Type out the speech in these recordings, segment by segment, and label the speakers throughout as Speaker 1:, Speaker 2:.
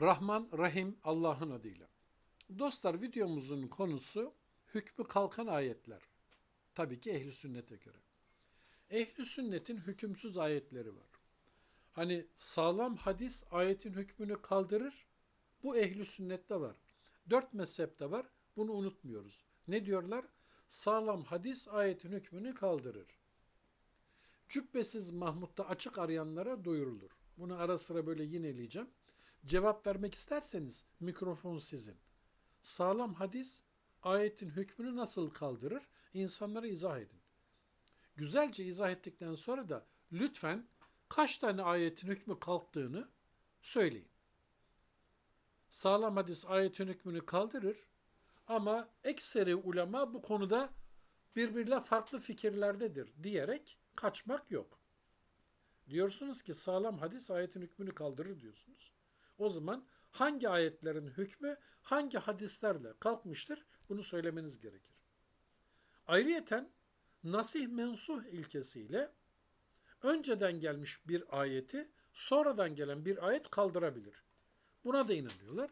Speaker 1: Rahman Rahim Allah'ın adıyla. Dostlar videomuzun konusu hükmü kalkan ayetler. Tabii ki ehli sünnete göre. Ehli sünnetin hükümsüz ayetleri var. Hani sağlam hadis ayetin hükmünü kaldırır. Bu ehli sünnette var. Dört mezhepte var. Bunu unutmuyoruz. Ne diyorlar? Sağlam hadis ayetin hükmünü kaldırır. Cübbesiz Mahmut'ta açık arayanlara duyurulur. Bunu ara sıra böyle yineleyeceğim. Cevap vermek isterseniz mikrofon sizin. Sağlam hadis ayetin hükmünü nasıl kaldırır? İnsanlara izah edin. Güzelce izah ettikten sonra da lütfen kaç tane ayetin hükmü kalktığını söyleyin. Sağlam hadis ayetin hükmünü kaldırır ama ekseri ulema bu konuda birbiriyle farklı fikirlerdedir diyerek kaçmak yok. Diyorsunuz ki sağlam hadis ayetin hükmünü kaldırır diyorsunuz. O zaman hangi ayetlerin hükmü hangi hadislerle kalkmıştır bunu söylemeniz gerekir. Ayrıyeten nasih mensuh ilkesiyle önceden gelmiş bir ayeti sonradan gelen bir ayet kaldırabilir. Buna da inanıyorlar.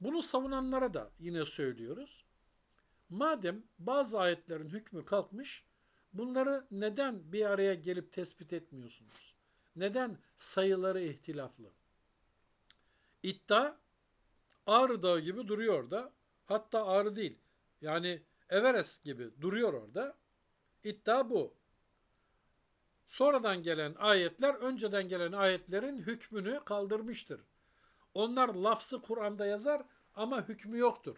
Speaker 1: Bunu savunanlara da yine söylüyoruz. Madem bazı ayetlerin hükmü kalkmış, bunları neden bir araya gelip tespit etmiyorsunuz? Neden sayıları ihtilaflı? İddia Ağrı Dağı gibi duruyor orada. Hatta Ağrı değil. Yani Everest gibi duruyor orada. İddia bu. Sonradan gelen ayetler önceden gelen ayetlerin hükmünü kaldırmıştır. Onlar lafzı Kur'an'da yazar ama hükmü yoktur.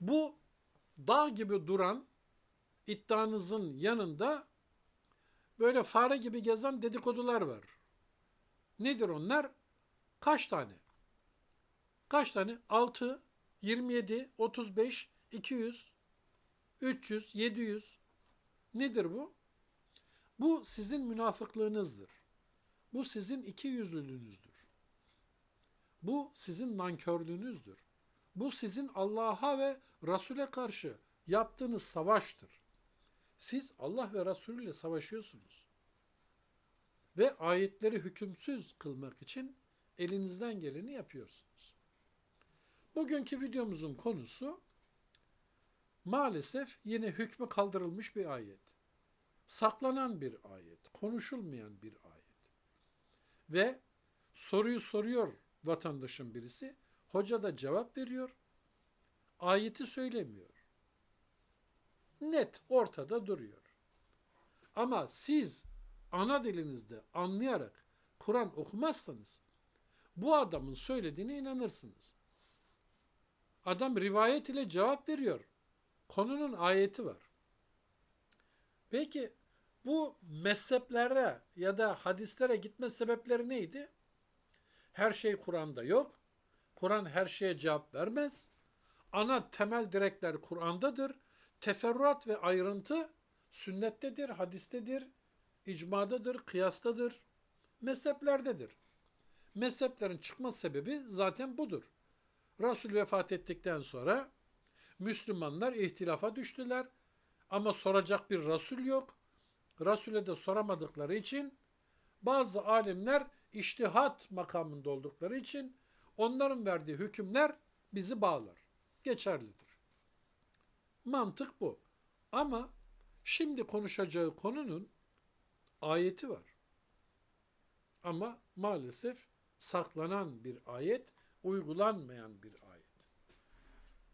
Speaker 1: Bu dağ gibi duran iddianızın yanında böyle fare gibi gezen dedikodular var. Nedir onlar? Kaç tane? Kaç tane? 6, 27, 35, 200, 300, 700. Nedir bu? Bu sizin münafıklığınızdır. Bu sizin iki yüzlülüğünüzdür. Bu sizin nankörlüğünüzdür. Bu sizin Allah'a ve Resul'e karşı yaptığınız savaştır. Siz Allah ve Resulü ile savaşıyorsunuz. Ve ayetleri hükümsüz kılmak için elinizden geleni yapıyorsunuz. Bugünkü videomuzun konusu maalesef yine hükmü kaldırılmış bir ayet. Saklanan bir ayet, konuşulmayan bir ayet. Ve soruyu soruyor vatandaşın birisi, hoca da cevap veriyor, ayeti söylemiyor. Net ortada duruyor. Ama siz ana dilinizde anlayarak Kur'an okumazsanız bu adamın söylediğine inanırsınız. Adam rivayet ile cevap veriyor. Konunun ayeti var. Peki bu mezheplere ya da hadislere gitme sebepleri neydi? Her şey Kur'an'da yok. Kur'an her şeye cevap vermez. Ana temel direkler Kur'an'dadır. Teferruat ve ayrıntı sünnettedir, hadistedir, icmadadır, kıyastadır, mezheplerdedir. Mezheplerin çıkma sebebi zaten budur. Resul vefat ettikten sonra Müslümanlar ihtilafa düştüler. Ama soracak bir Resul yok. Resul'e de soramadıkları için bazı alimler iştihat makamında oldukları için onların verdiği hükümler bizi bağlar. Geçerlidir. Mantık bu. Ama şimdi konuşacağı konunun ayeti var. Ama maalesef saklanan bir ayet, uygulanmayan bir ayet.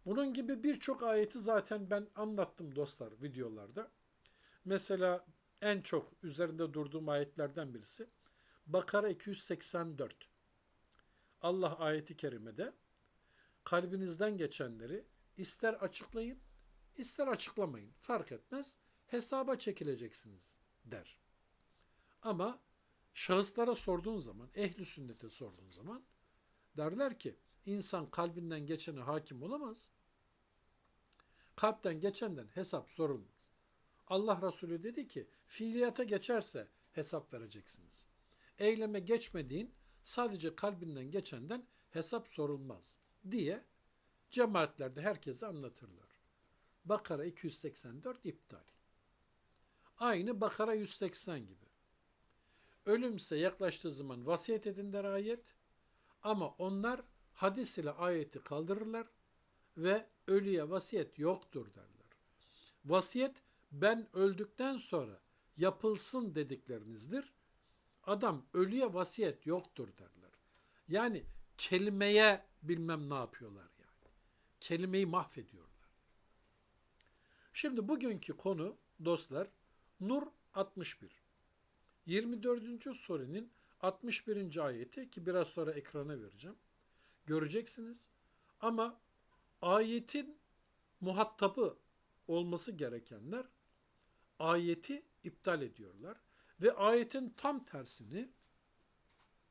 Speaker 1: Bunun gibi birçok ayeti zaten ben anlattım dostlar videolarda. Mesela en çok üzerinde durduğum ayetlerden birisi Bakara 284. Allah ayeti kerimede kalbinizden geçenleri ister açıklayın, ister açıklamayın. Fark etmez. Hesaba çekileceksiniz der. Ama şahıslara sorduğun zaman, ehli sünnete sorduğun zaman derler ki insan kalbinden geçene hakim olamaz. Kalpten geçenden hesap sorulmaz. Allah Resulü dedi ki fiiliyata geçerse hesap vereceksiniz. Eyleme geçmediğin sadece kalbinden geçenden hesap sorulmaz diye cemaatlerde herkese anlatırlar. Bakara 284 iptal. Aynı Bakara 180 gibi. Ölümse yaklaştığı zaman vasiyet edin der ayet. Ama onlar hadis ile ayeti kaldırırlar ve ölüye vasiyet yoktur derler. Vasiyet ben öldükten sonra yapılsın dediklerinizdir. Adam ölüye vasiyet yoktur derler. Yani kelimeye bilmem ne yapıyorlar yani. Kelimeyi mahvediyorlar. Şimdi bugünkü konu dostlar Nur 61. 24. surenin 61. ayeti ki biraz sonra ekrana vereceğim. Göreceksiniz. Ama ayetin muhatabı olması gerekenler ayeti iptal ediyorlar ve ayetin tam tersini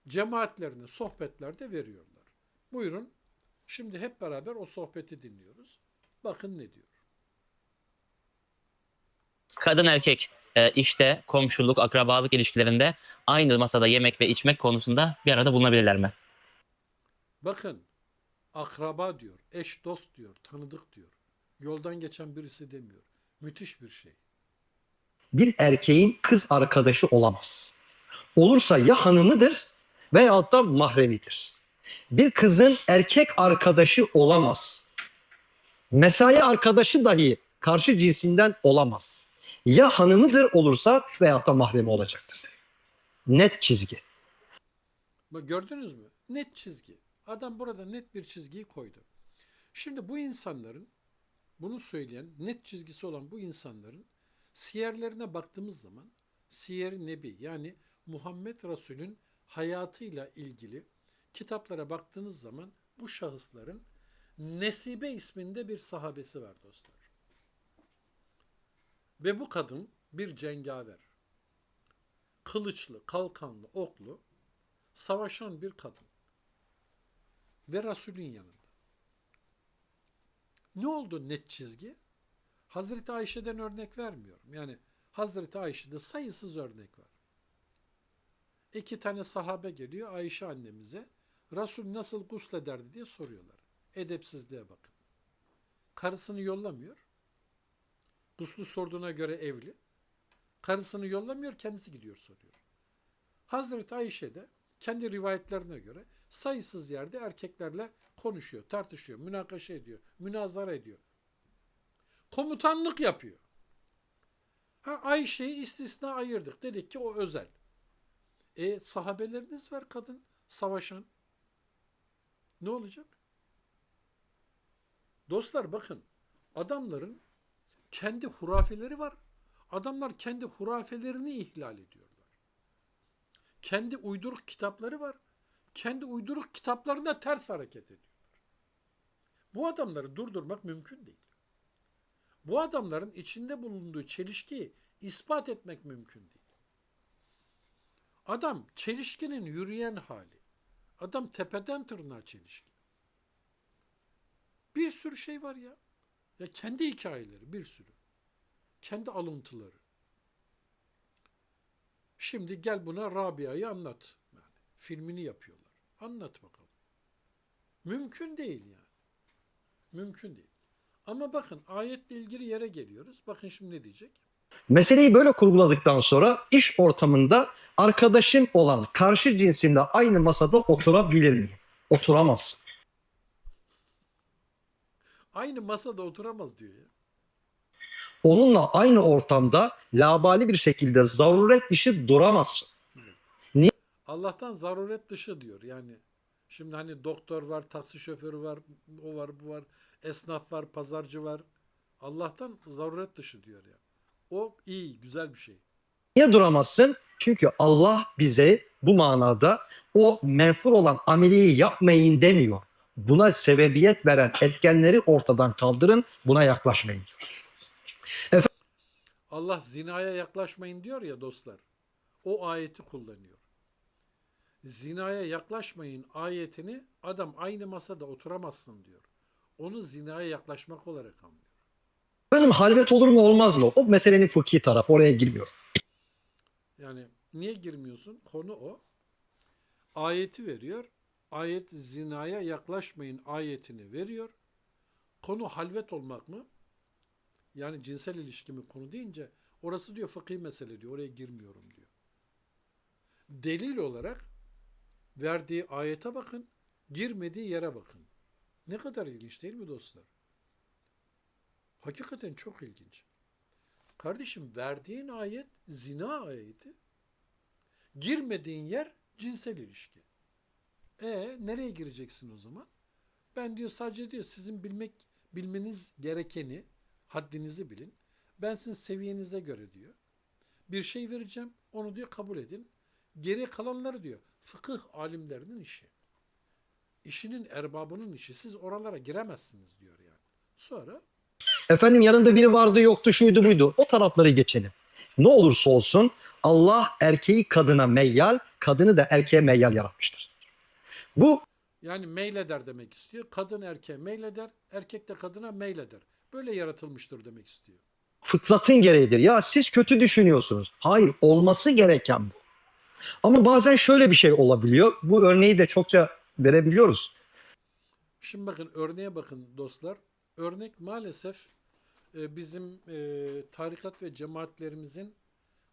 Speaker 1: cemaatlerine sohbetlerde veriyorlar. Buyurun. Şimdi hep beraber o sohbeti dinliyoruz. Bakın ne diyor.
Speaker 2: Kadın erkek e, işte, komşuluk, akrabalık ilişkilerinde aynı masada yemek ve içmek konusunda bir arada bulunabilirler mi?
Speaker 1: Bakın akraba diyor, eş dost diyor, tanıdık diyor. Yoldan geçen birisi demiyor. Müthiş bir şey.
Speaker 3: bir erkeğin kız arkadaşı olamaz. Olursa ya hanımıdır veyahut da mahremidir. Bir kızın erkek arkadaşı olamaz. Mesai arkadaşı dahi karşı cinsinden olamaz. Ya hanımıdır olursa veyahut da mahremi olacaktır. Net çizgi.
Speaker 1: Bak gördünüz mü? Net çizgi. Adam burada net bir çizgiyi koydu. Şimdi bu insanların, bunu söyleyen, net çizgisi olan bu insanların siyerlerine baktığımız zaman Siyer-i Nebi yani Muhammed Resul'ün hayatıyla ilgili kitaplara baktığınız zaman bu şahısların Nesibe isminde bir sahabesi var dostlar. Ve bu kadın bir cengaver. Kılıçlı, kalkanlı, oklu, savaşan bir kadın. Ve Resul'ün yanında. Ne oldu net çizgi? Hazreti Ayşe'den örnek vermiyorum. Yani Hazreti Ayşe'de sayısız örnek var. İki tane sahabe geliyor Ayşe annemize. Resul nasıl guslederdi diye soruyorlar. Edepsizliğe bakın. Karısını yollamıyor. Guslu sorduğuna göre evli. Karısını yollamıyor, kendisi gidiyor soruyor. Hazreti Ayşe de kendi rivayetlerine göre sayısız yerde erkeklerle konuşuyor, tartışıyor, münakaşa ediyor, münazara ediyor. Komutanlık yapıyor. Ha Ayşe'yi istisna ayırdık. Dedik ki o özel. E sahabeleriniz var kadın savaşan. Ne olacak? Dostlar bakın adamların kendi hurafeleri var. Adamlar kendi hurafelerini ihlal ediyorlar. Kendi uyduruk kitapları var. Kendi uyduruk kitaplarına ters hareket ediyorlar. Bu adamları durdurmak mümkün değil. Bu adamların içinde bulunduğu çelişkiyi ispat etmek mümkün değil. Adam çelişkinin yürüyen hali. Adam tepeden tırnağa çelişki. Bir sürü şey var ya. Ya kendi hikayeleri bir sürü. Kendi alıntıları. Şimdi gel buna Rabia'yı anlat. Yani filmini yapıyorlar. Anlat bakalım. Mümkün değil yani. Mümkün değil. Ama bakın ayetle ilgili yere geliyoruz. Bakın şimdi ne diyecek?
Speaker 3: Meseleyi böyle kurguladıktan sonra iş ortamında arkadaşım olan karşı cinsimle aynı masada oturabilir miyim? Oturamaz.
Speaker 1: Aynı masada oturamaz diyor ya.
Speaker 3: Onunla aynı ortamda labali bir şekilde zaruret dışı duramazsın.
Speaker 1: Allah'tan zaruret dışı diyor. Yani şimdi hani doktor var, taksi şoförü var, o var, bu var, esnaf var, pazarcı var. Allah'tan zaruret dışı diyor ya. O iyi, güzel bir şey.
Speaker 3: Niye duramazsın? Çünkü Allah bize bu manada o menfur olan ameliyi yapmayın demiyor. Buna sebebiyet veren etkenleri ortadan kaldırın, buna yaklaşmayın.
Speaker 1: Allah zinaya yaklaşmayın diyor ya dostlar. O ayeti kullanıyor. Zinaya yaklaşmayın ayetini adam aynı masada oturamazsın diyor. Onu zinaya yaklaşmak olarak anlıyor.
Speaker 3: Benim halvet olur mu olmaz mı? O meselenin fıkhi tarafı oraya girmiyor.
Speaker 1: Yani niye girmiyorsun? Konu o. Ayeti veriyor. Ayet zinaya yaklaşmayın ayetini veriyor. Konu halvet olmak mı? Yani cinsel ilişki mi konu deyince orası diyor fıkhi mesele diyor. Oraya girmiyorum diyor. Delil olarak verdiği ayete bakın. Girmediği yere bakın. Ne kadar ilginç değil mi dostlar? Hakikaten çok ilginç. Kardeşim verdiğin ayet zina ayeti. Girmediğin yer cinsel ilişki. E nereye gireceksin o zaman? Ben diyor sadece diyor sizin bilmek bilmeniz gerekeni, haddinizi bilin. Ben sizin seviyenize göre diyor. Bir şey vereceğim, onu diyor kabul edin. Geriye kalanları diyor fıkıh alimlerinin işi. İşinin erbabının işi. Siz oralara giremezsiniz diyor yani. Sonra
Speaker 3: Efendim yanında biri vardı yoktu şuydu buydu. O tarafları geçelim. Ne olursa olsun Allah erkeği kadına meyyal, kadını da erkeğe meyyal yaratmıştır. Bu
Speaker 1: yani meyleder demek istiyor. Kadın erkeğe meyleder, erkek de kadına meyleder. Böyle yaratılmıştır demek istiyor.
Speaker 3: fıtratın gereğidir. Ya siz kötü düşünüyorsunuz. Hayır olması gereken bu. Ama bazen şöyle bir şey olabiliyor. Bu örneği de çokça verebiliyoruz.
Speaker 1: Şimdi bakın örneğe bakın dostlar. Örnek maalesef e, bizim e, tarikat ve cemaatlerimizin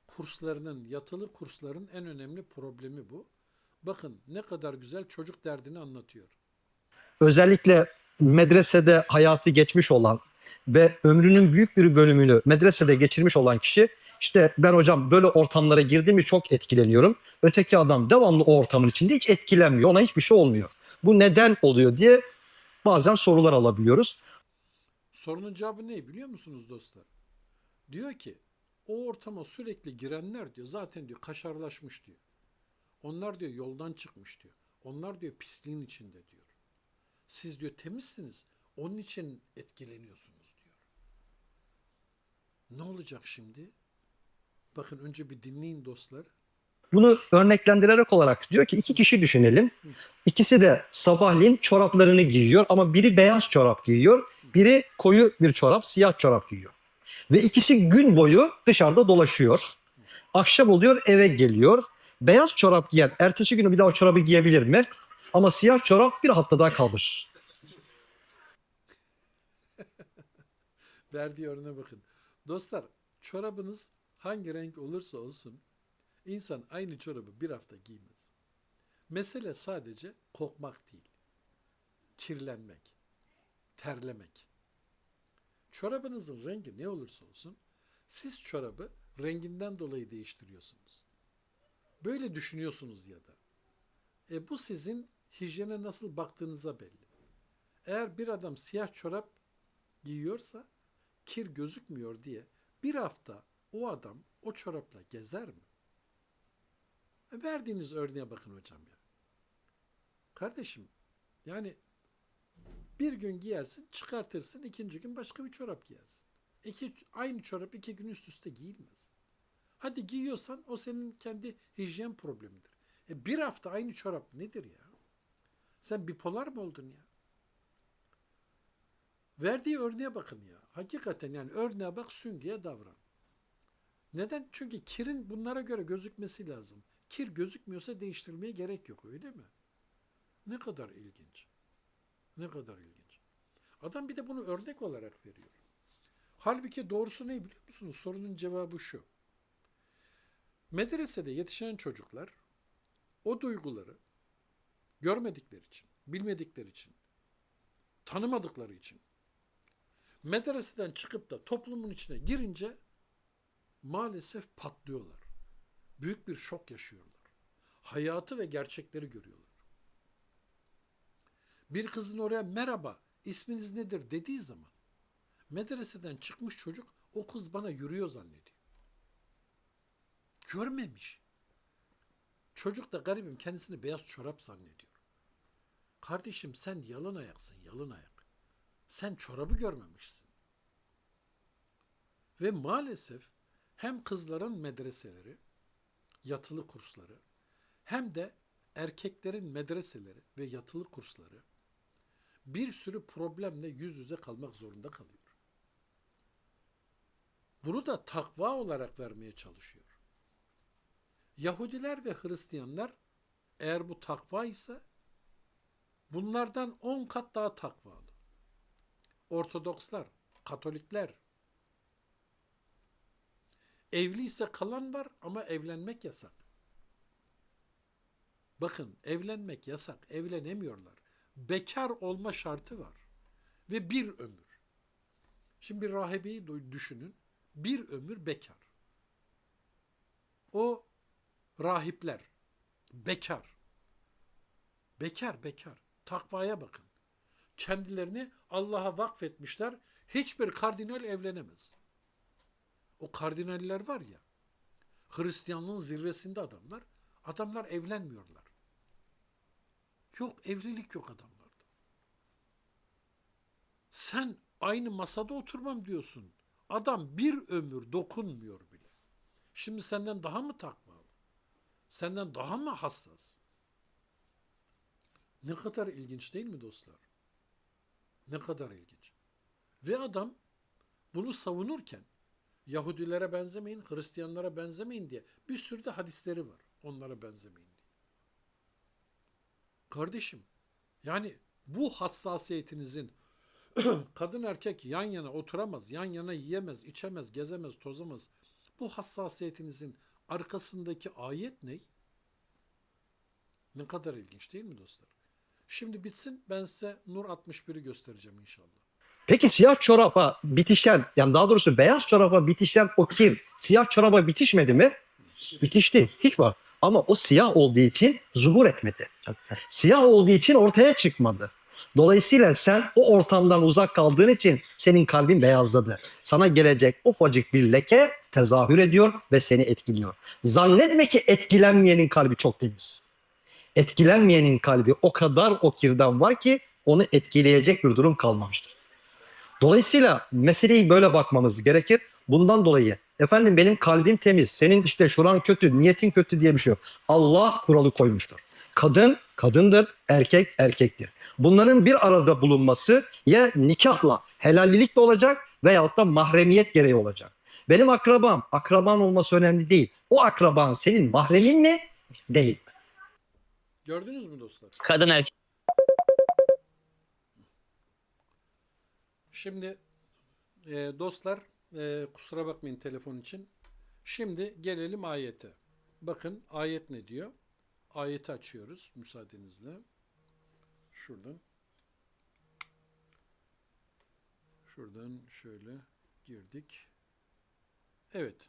Speaker 1: kurslarının, yatılı kursların en önemli problemi bu. Bakın ne kadar güzel çocuk derdini anlatıyor.
Speaker 3: Özellikle medresede hayatı geçmiş olan ve ömrünün büyük bir bölümünü medresede geçirmiş olan kişi işte ben hocam böyle ortamlara girdiğimi çok etkileniyorum. Öteki adam devamlı o ortamın içinde hiç etkilenmiyor. Ona hiçbir şey olmuyor. Bu neden oluyor diye bazen sorular alabiliyoruz.
Speaker 1: Sorunun cevabı ne biliyor musunuz dostlar? Diyor ki o ortama sürekli girenler diyor zaten diyor kaşarlaşmış diyor. Onlar diyor yoldan çıkmış diyor. Onlar diyor pisliğin içinde diyor. Siz diyor temizsiniz. Onun için etkileniyorsunuz diyor. Ne olacak şimdi? Bakın önce bir dinleyin dostlar.
Speaker 3: Bunu örneklendirerek olarak diyor ki iki kişi düşünelim. İkisi de sabahleyin çoraplarını giyiyor ama biri beyaz çorap giyiyor, biri koyu bir çorap, siyah çorap giyiyor. Ve ikisi gün boyu dışarıda dolaşıyor. Akşam oluyor eve geliyor. Beyaz çorap giyen ertesi günü bir daha o çorabı giyebilir mi? Ama siyah çorap bir hafta daha kalır.
Speaker 1: Verdiği örneğe bakın. Dostlar çorabınız hangi renk olursa olsun insan aynı çorabı bir hafta giymez. Mesele sadece kokmak değil. Kirlenmek. Terlemek. Çorabınızın rengi ne olursa olsun siz çorabı renginden dolayı değiştiriyorsunuz. Böyle düşünüyorsunuz ya da. E bu sizin hijyene nasıl baktığınıza belli. Eğer bir adam siyah çorap giyiyorsa kir gözükmüyor diye bir hafta o adam o çorapla gezer mi? E, Verdiğiniz örneğe bakın hocam ya. Kardeşim yani bir gün giyersin çıkartırsın ikinci gün başka bir çorap giyersin. İki, aynı çorap iki gün üst üste giyilmez. Hadi giyiyorsan o senin kendi hijyen problemidir. E bir hafta aynı çorap nedir ya? Sen bipolar mı oldun ya? Verdiği örneğe bakın ya. Hakikaten yani örneğe bak sün diye davran. Neden? Çünkü kirin bunlara göre gözükmesi lazım. Kir gözükmüyorsa değiştirmeye gerek yok öyle mi? Ne kadar ilginç. Ne kadar ilginç. Adam bir de bunu örnek olarak veriyor. Halbuki doğrusu ne biliyor musunuz? Sorunun cevabı şu. Medresede yetişen çocuklar o duyguları görmedikleri için, bilmedikleri için, tanımadıkları için medreseden çıkıp da toplumun içine girince maalesef patlıyorlar. Büyük bir şok yaşıyorlar. Hayatı ve gerçekleri görüyorlar. Bir kızın oraya merhaba isminiz nedir dediği zaman medreseden çıkmış çocuk o kız bana yürüyor zannediyor. Görmemiş. Çocuk da garibim kendisini beyaz çorap zannediyor. Kardeşim sen yalın ayaksın yalın ayak. Sen çorabı görmemişsin. Ve maalesef hem kızların medreseleri, yatılı kursları hem de erkeklerin medreseleri ve yatılı kursları bir sürü problemle yüz yüze kalmak zorunda kalıyor. Bunu da takva olarak vermeye çalışıyor. Yahudiler ve Hristiyanlar eğer bu takva ise bunlardan 10 kat daha takvalı. Ortodokslar, Katolikler. Evli ise kalan var ama evlenmek yasak. Bakın evlenmek yasak, evlenemiyorlar. bekar olma şartı var. Ve bir ömür. Şimdi bir rahibeyi düşünün. Bir ömür bekar. O rahipler bekar. Bekar bekar. Takvaya bakın. Kendilerini Allah'a vakfetmişler. Hiçbir kardinal evlenemez. O kardinaller var ya. Hristiyanlığın zirvesinde adamlar. Adamlar evlenmiyorlar. Yok evlilik yok adamlarda. Sen aynı masada oturmam diyorsun. Adam bir ömür dokunmuyor bile. Şimdi senden daha mı takvalı? Senden daha mı hassas? Ne kadar ilginç değil mi dostlar? Ne kadar ilginç. Ve adam bunu savunurken Yahudilere benzemeyin, Hristiyanlara benzemeyin diye bir sürü de hadisleri var. Onlara benzemeyin diye. Kardeşim, yani bu hassasiyetinizin kadın erkek yan yana oturamaz, yan yana yiyemez, içemez, gezemez, tozamaz. Bu hassasiyetinizin arkasındaki ayet ne? Ne kadar ilginç değil mi dostlar? Şimdi bitsin ben size Nur 61'i göstereceğim inşallah.
Speaker 3: Peki siyah çoraba bitişen yani daha doğrusu beyaz çoraba bitişen o kir siyah çoraba bitişmedi mi? Bitişti. Hiç var. Ama o siyah olduğu için zuhur etmedi.
Speaker 2: Çok güzel.
Speaker 3: Siyah olduğu için ortaya çıkmadı. Dolayısıyla sen o ortamdan uzak kaldığın için senin kalbin beyazladı. Sana gelecek ufacık bir leke tezahür ediyor ve seni etkiliyor. Zannetme ki etkilenmeyenin kalbi çok temiz. Etkilenmeyenin kalbi o kadar o kirden var ki onu etkileyecek bir durum kalmamıştır. Dolayısıyla meseleyi böyle bakmamız gerekir. Bundan dolayı efendim benim kalbim temiz, senin işte şuran kötü, niyetin kötü diye bir şey yok. Allah kuralı koymuştur. Kadın kadındır, erkek erkektir. Bunların bir arada bulunması ya nikahla, helallilikle olacak veyahut da mahremiyet gereği olacak. Benim akrabam, akraban olması önemli değil. O akraban senin mahremin mi? Değil.
Speaker 1: Gördünüz mü dostlar?
Speaker 2: Kadın erkek
Speaker 1: Şimdi e, dostlar e, kusura bakmayın telefon için. Şimdi gelelim ayete. Bakın ayet ne diyor? Ayeti açıyoruz müsaadenizle. Şuradan. Şuradan şöyle girdik. Evet.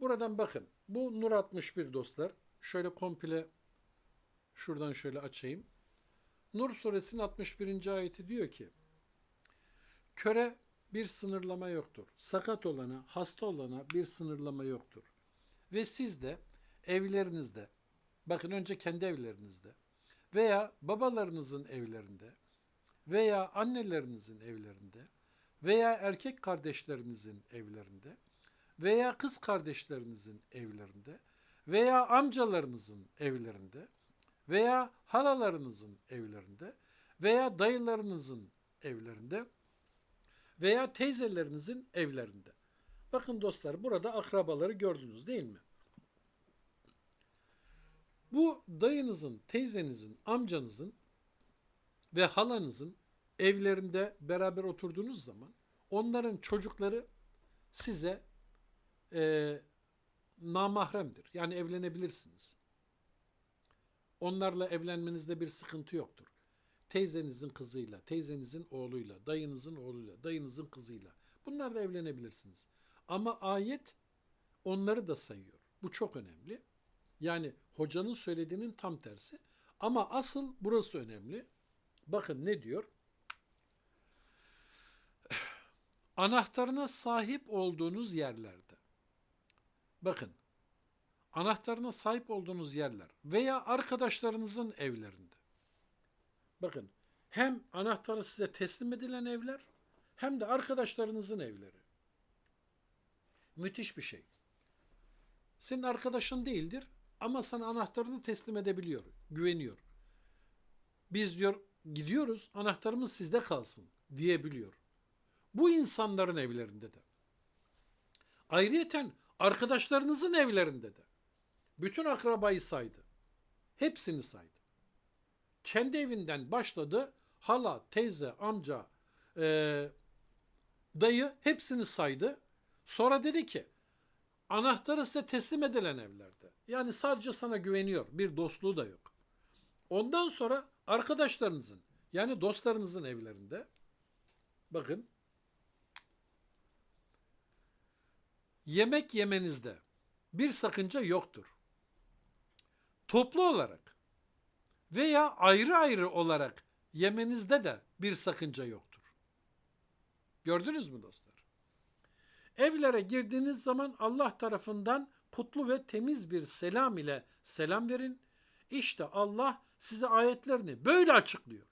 Speaker 1: Buradan bakın. Bu Nur 61 dostlar. Şöyle komple şuradan şöyle açayım. Nur suresinin 61. ayeti diyor ki Köre bir sınırlama yoktur. Sakat olana, hasta olana bir sınırlama yoktur. Ve siz de evlerinizde, bakın önce kendi evlerinizde veya babalarınızın evlerinde veya annelerinizin evlerinde veya erkek kardeşlerinizin evlerinde veya kız kardeşlerinizin evlerinde veya amcalarınızın evlerinde veya halalarınızın evlerinde veya dayılarınızın evlerinde veya teyzelerinizin evlerinde. Bakın dostlar burada akrabaları gördünüz değil mi? Bu dayınızın, teyzenizin, amcanızın ve halanızın evlerinde beraber oturduğunuz zaman onların çocukları size e, namahremdir. Yani evlenebilirsiniz. Onlarla evlenmenizde bir sıkıntı yoktur teyzenizin kızıyla, teyzenizin oğluyla, dayınızın oğluyla, dayınızın kızıyla. Bunlarla evlenebilirsiniz. Ama ayet onları da sayıyor. Bu çok önemli. Yani hocanın söylediğinin tam tersi. Ama asıl burası önemli. Bakın ne diyor? Anahtarına sahip olduğunuz yerlerde. Bakın. Anahtarına sahip olduğunuz yerler veya arkadaşlarınızın evlerinde. Bakın hem anahtarı size teslim edilen evler hem de arkadaşlarınızın evleri. Müthiş bir şey. Senin arkadaşın değildir ama sana anahtarını teslim edebiliyor, güveniyor. Biz diyor gidiyoruz anahtarımız sizde kalsın diyebiliyor. Bu insanların evlerinde de. Ayrıyeten arkadaşlarınızın evlerinde de. Bütün akrabayı saydı. Hepsini saydı kendi evinden başladı. Hala, teyze, amca, e, dayı hepsini saydı. Sonra dedi ki anahtarı size teslim edilen evlerde. Yani sadece sana güveniyor. Bir dostluğu da yok. Ondan sonra arkadaşlarınızın Yani dostlarınızın evlerinde bakın yemek yemenizde bir sakınca yoktur. Toplu olarak veya ayrı ayrı olarak yemenizde de bir sakınca yoktur. Gördünüz mü dostlar? Evlere girdiğiniz zaman Allah tarafından kutlu ve temiz bir selam ile selam verin. İşte Allah size ayetlerini böyle açıklıyor.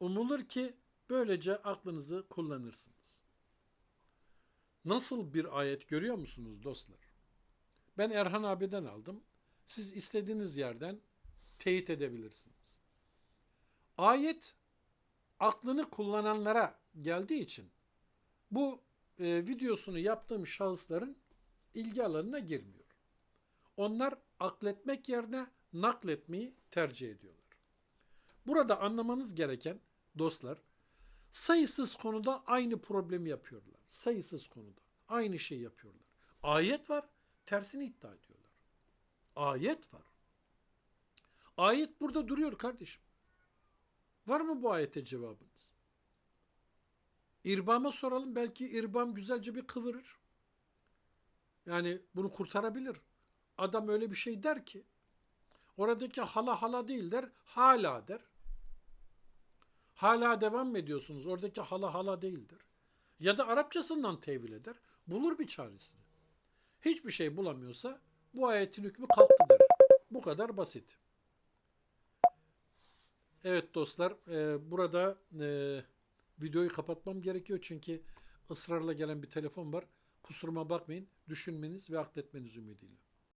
Speaker 1: Umulur ki böylece aklınızı kullanırsınız. Nasıl bir ayet görüyor musunuz dostlar? Ben Erhan abiden aldım. Siz istediğiniz yerden teyit edebilirsiniz. Ayet aklını kullananlara geldiği için bu e, videosunu yaptığım şahısların ilgi alanına girmiyor. Onlar akletmek yerine nakletmeyi tercih ediyorlar. Burada anlamanız gereken dostlar sayısız konuda aynı problemi yapıyorlar. Sayısız konuda aynı şey yapıyorlar. Ayet var, tersini iddia ediyorlar. Ayet var. Ayet burada duruyor kardeşim. Var mı bu ayete cevabınız? İrbam'a soralım. Belki İrbam güzelce bir kıvırır. Yani bunu kurtarabilir. Adam öyle bir şey der ki oradaki hala hala değil der, hala der. Hala devam ediyorsunuz? Oradaki hala hala değildir. Ya da Arapçasından tevil eder. Bulur bir çaresini. Hiçbir şey bulamıyorsa bu ayetin hükmü kalktı der. Bu kadar basit. Evet dostlar, e, burada e, videoyu kapatmam gerekiyor çünkü ısrarla gelen bir telefon var. Kusuruma bakmayın, düşünmeniz ve akletmeniz ümidiyle.